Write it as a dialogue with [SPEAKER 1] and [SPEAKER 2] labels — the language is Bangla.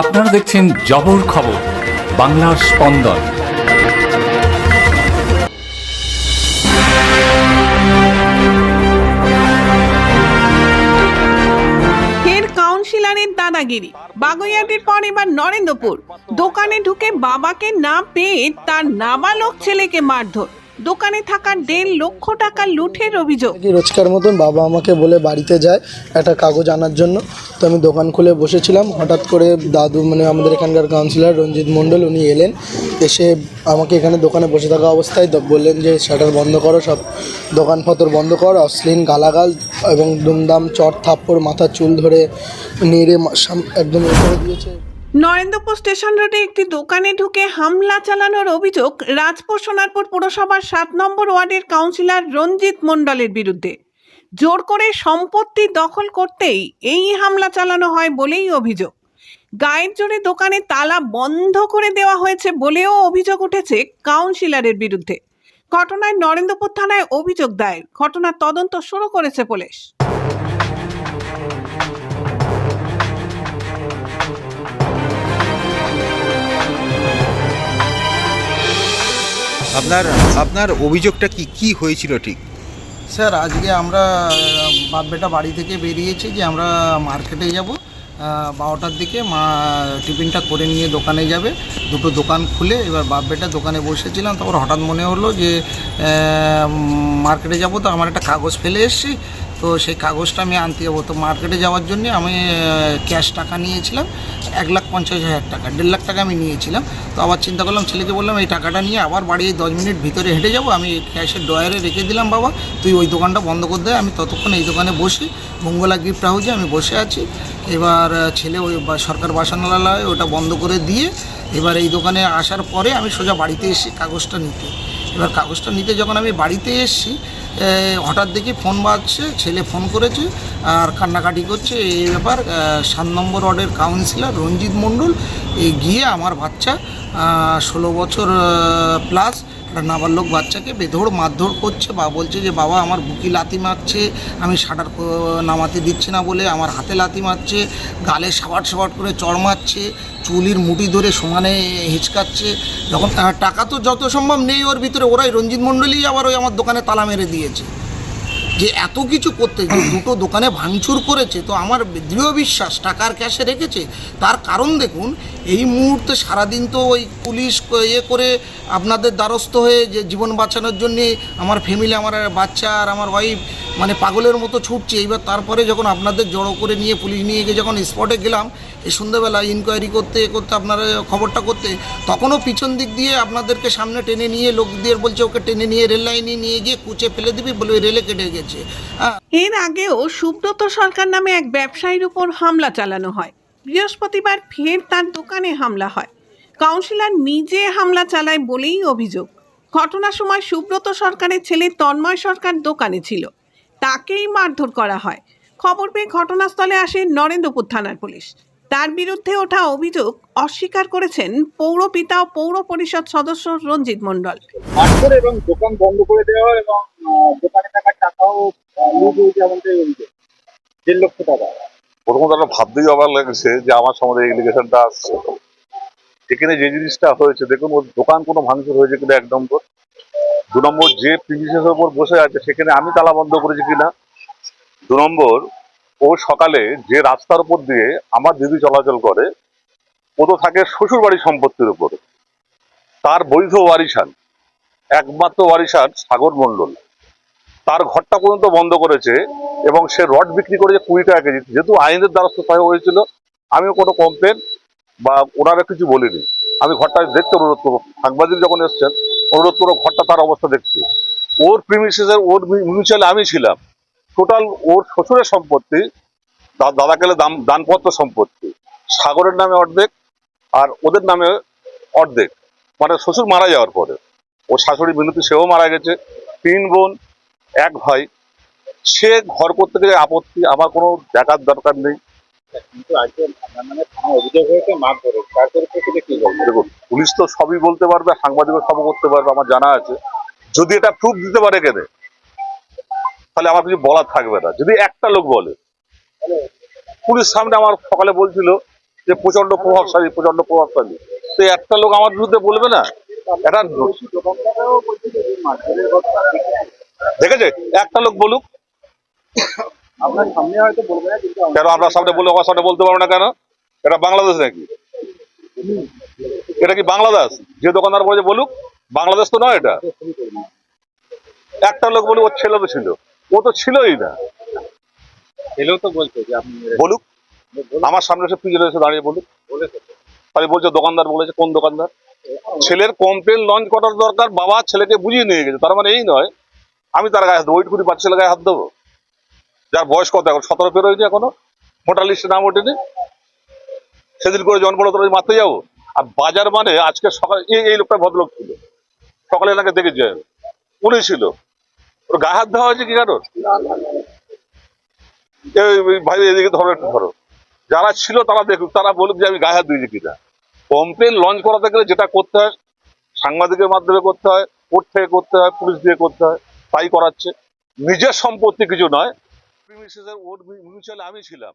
[SPEAKER 1] আপনারা দেখছেন জবর খবর, বাংলার স্পন্দন।
[SPEAKER 2] দাদাগিরি। বাগুইয়াটির পর এবার নরেন্দ্রপুর। দোকানে ঢুকে বাবাকে না পেয়ে তার নাবালক ছেলেকে মারধর। দোকানে থাকা দেড় লক্ষ টাকা লুঠের অভিযোগ।
[SPEAKER 3] রোজকার মতন বাবা আমাকে বলে বাড়িতে যায় একটা কাগজ আনার জন্য। তো আমি দোকান খুলে বসেছিলাম, হঠাৎ করে দাদু মানে আমাদের এখানকার কাউন্সিলর রঞ্জিত মণ্ডল উনি এলেন, এসে আমাকে এখানে দোকানে বসে থাকা অবস্থায় বললেন যে, শাটার বন্ধ করো সব, দোকানপত্র বন্ধ কর, অশ্লীল গালাগাল এবং দুমদাম চট থাপ্পড় মাথার চুল ধরে নেড়ে একদম দিয়েছে।
[SPEAKER 2] নরেন্দ্রপুর স্টেশন রোডে একটি দোকানে ঢুকে হামলা চালানোর অভিযোগ রাজপুর সোনারপুর পুরসভার সাত নম্বর ওয়ার্ডের কাউন্সিলর রঞ্জিত মণ্ডলের বিরুদ্ধে। জোর করে সম্পত্তি দখল করতেই এই হামলা চালানো হয় বলেই অভিযোগ। গায়ের জোরে দোকানে তালা বন্ধ করে দেওয়া হয়েছে বলেও অভিযোগ উঠেছে কাউন্সিলরের বিরুদ্ধে। ঘটনায় নরেন্দ্রপুর থানায় অভিযোগ দায়ের। ঘটনার তদন্ত শুরু করেছে পুলিশ।
[SPEAKER 4] আপনার আপনার অভিযোগটা কি কি হয়েছিল ঠিক?
[SPEAKER 5] স্যার আজকে আমরা বাপ বেটা বাড়ি থেকে বেরিয়েছি যে আমরা মার্কেটে যাব বারোটার দিকে মা টিফিনটা করে নিয়ে দোকানে যাবে। দুটো দোকান খুলে এবার বাপ বেটা দোকানে বসেছিলাম, তারপর হঠাৎ মনে হলো যে মার্কেটে যাব, তো আমার একটা কাগজ ফেলে এসেছি। তো সেই কাগজটা আমি আনতে যাব। তো মার্কেটে যাওয়ার জন্য আমি ক্যাশ টাকা নিয়েছিলাম, এক লাখ পঞ্চাশ হাজার টাকা, দেড় লাখ টাকা আমি নিয়েছিলাম। তো আবার চিন্তা করলাম, ছেলেকে বললাম, এই টাকাটা নিয়ে আবার বাড়ি দশ মিনিট ভিতরে হেঁটে যাব, আমি ক্যাশের ডয়ারে রেখে দিলাম বাবা, তুই ওই দোকানটা বন্ধ করে দে, আমি ততক্ষণ এই দোকানে বসি। মঙ্গলা গিফট হাউসে আমি বসে আছি। এবার ছেলে ওই সরকার বাসনালয়, ওটা বন্ধ করে দিয়ে এবার এই দোকানে আসার পরে আমি সোজা বাড়িতে এসে কাগজটা নিতে। এবার কাগজটা নিতে যখন আমি বাড়িতে এসেছি হঠাৎ দেখি ফোন বাজছে, ছেলে ফোন করেছে আর কান্নাকাটি করছে। এই ব্যাপার সাত নম্বর ওয়ার্ডের কাউন্সিলর রঞ্জিত মণ্ডল এই গিয়ে আমার বাচ্চা ষোলো বছর প্লাস একটা নাবালক বাচ্চাকে বেধড় মারধর করছে, বা বলছে যে, বাবা, আমার বুকি লাথি মারছে, আমি শাটার নামাতে দিচ্ছি না বলে আমার হাতে লাথি মারছে, গালে সাবাট সাবাট করে চড় মারছে, চুলির মুঠি ধরে সমানে হিচকাচ্ছে, যখন টাকা তো যত সম্ভব নেই ওর ভিতরে, ওরাই রঞ্জিত মণ্ডলই আবার ওই আমার দোকানে তালা মেরে দিয়েছে। যে এত কিছু করতে, যে দুটো দোকানে ভাঙচুর করেছে, তো আমার দৃঢ় বিশ্বাস টাকার ক্যাশে রেখেছে। তার কারণ দেখুন এই মুহূর্তে সারাদিন তো ওই পুলিশ ইয়ে করে আপনাদের দ্বারস্থ হয়ে যে জীবন বাঁচানোর জন্যে আমার ফ্যামিলি আমার বাচ্চা আর আমার ওয়াইফ মানে পাগলের মতো ছুটছে। এইবার তারপরে যখন আপনাদের জড়ো করে নিয়ে পুলিশ নিয়ে গিয়ে যখন স্পটে গেলাম, এই সন্ধ্যেবেলা ইনকোয়ারি করতে এ করতে আপনারা খবরটা করতে, তখনও পিছন দিক দিয়ে আপনাদেরকে সামনে টেনে নিয়ে লোক দিয়ে বলছে, ওকে টেনে নিয়ে রেল লাইনে নিয়ে গিয়ে কুচে ফেলে দিবি বলে রেলে কেটে গেছে। হ্যাঁ।
[SPEAKER 2] এর আগেও সুব্রত সরকার নামে এক ব্যবসায়ীর উপর হামলা চালানো হয়। বৃহস্পতিবার ফের তার দোকানে হামলা হয়। কাউন্সিলর নিজে হামলা চালায় বলেই অভিযোগ। ঘটনার সময় সুব্রত সরকারের ছেলে তন্ময় সরকার দোকানে ছিল। তাকেই মারধর করা হয়। খবর পেয়ে ঘটনাস্থলে আসে নরেন্দ্রপুর থানার পুলিশ। তার বিরুদ্ধে ওঠা অভিযোগ অস্বীকার করেছেন পৌরপিতা ও পৌর পরিষদ সদস্য রঞ্জিত
[SPEAKER 6] মারধর এবং দোকান বন্ধ করে দেওয়া এবং দোকানে থাকা টাকাও লুট হয়েছে অভিযোগ। দেড় লক্ষ টাকা।
[SPEAKER 7] প্রথমত একটা ভাবতেই অবাক লাগছে যে আমার সম্বন্ধে এলিগেশনটা আসছে। এখানে যে জিনিসটা হয়েছে, দেখুন, ওর দোকান কোনো ভাঙচুর হয়েছে কিনা এক নম্বর। দু নম্বর, যে প্রিমিসের ওপর বসে আছে, সেখানে আমি তালা বন্ধ করেছি কিনা? দু নম্বর, ও সকালে যে রাস্তার উপর দিয়ে আমার দিদি চলাচল করে, ও তো থাকে শ্বশুর বাড়ির সম্পত্তির উপরে। তার বৈধ ওয়ারিশান, একমাত্র ওয়ারিশান সাগর মণ্ডল। তার ঘরটা পর্যন্ত বন্ধ করেছে এবং সে রড বিক্রি করেছে কুড়ি টাকা কেজি। যেহেতু আইনের দ্বারস্থ হয়ে হয়েছিল, আমিও কোনো কমপ্লেন বা ওনারা কিছু বলিনি। আমি ঘরটা দেখতে অনুরোধ করব। সাংবাদিক যখন এসছেন, অনুরোধ করব ঘরটা তার অবস্থা দেখতে। ওর প্রিমিসেসের ওর মিউচুয়ালে আমি ছিলাম। টোটাল ওর শ্বশুরের সম্পত্তি, দা- দাদা গেলে দাম দানপত্র সম্পত্তি। সাগরের নামে অর্ধেক আর ওদের নামে অর্ধেক। মানে শ্বশুর মারা যাওয়ার পরে। ওর শাশুড়ি মিনতি সেও মারা গেছে। তিন বোন, এক ভাই। সে ঘর করতে গেলে আপত্তি আমার কোনো দেখার দরকার নেই। দেখুন পুলিশ তো সবই বলতে পারবে সাংবাদিকও সব করতে পারবে আমার জানা আছে। যদি এটা প্রুফ দিতে পারে কেনে তাহলে আমার কিছু বলার থাকবে না। যদি একটা লোক বলে পুলিশ সামনে আমার সকালে বলছিল যে প্রচণ্ড প্রভাবশালী প্রচণ্ড প্রভাবশালী। তো একটা লোক আমার বিরুদ্ধে বলবে না? এটা।
[SPEAKER 6] দেখেছে?
[SPEAKER 7] একটা লোক বলুক কেন আপনার সামনে বলে আমার সামনে বলতে পারবে না কেন? এটা বাংলাদেশ নাকি? এটা কি বাংলাদেশ? যে দোকানদার বলেছে বলুক বাংলাদেশ তো নয় এটা। একটা লোক বলুক ওর ছেলে তো ছিল। ও তো ছিলই না।
[SPEAKER 6] ছেলেও তো বলছে যে আপনি
[SPEAKER 7] বলুক। আমার সামনে এসে পিছনে এসে দাঁড়িয়ে বলুক। তাহলে বলছে দোকানদার বলেছে কোন দোকানদার? ছেলের কমপ্লেন লঞ্চ করার দরকার বাবা ছেলেকে বুঝিয়ে নিয়ে গেছে। তার মানে এই নয় আমি তার গায়ে হাত দেবো ওইটুকুনি বাচ্চা ছেলে গায়ে হাত দেবো। যার বয়স কত এখন? সতেরো পের হয়েছে এখনও? ভোটার লিস্টে নাম ওঠেনি? সেদিন করে জন্ম তোর মারতে যাব? আর বাজার মানে আজকে সকালে এই লোকটা ভদ্রলোক ছিল। সকালে এনাকে দেখেছি। উনি ছিল। ওর গায়ে হাত দেওয়া হয়েছে কি কারণ? ভাই, এদিকে ধরো একটু, ধরো। যারা ছিল তারা দেখুক, তারা বলুক যে আমি গায়ে হাত দিয়েছি কিনা। কমপ্লেন লঞ্চ করাতে গেলে যেটা করতে হয়, সাংবাদিকের মাধ্যমে করতে হয়, কোর্ট থেকে করতে হয়, পুলিশ দিয়ে করতে হয়, তাই করাচ্ছে। নিজের সম্পত্তি কিছু নয় প্রিমিসেসের ওর মিউচুয়াল আমি ছিলাম।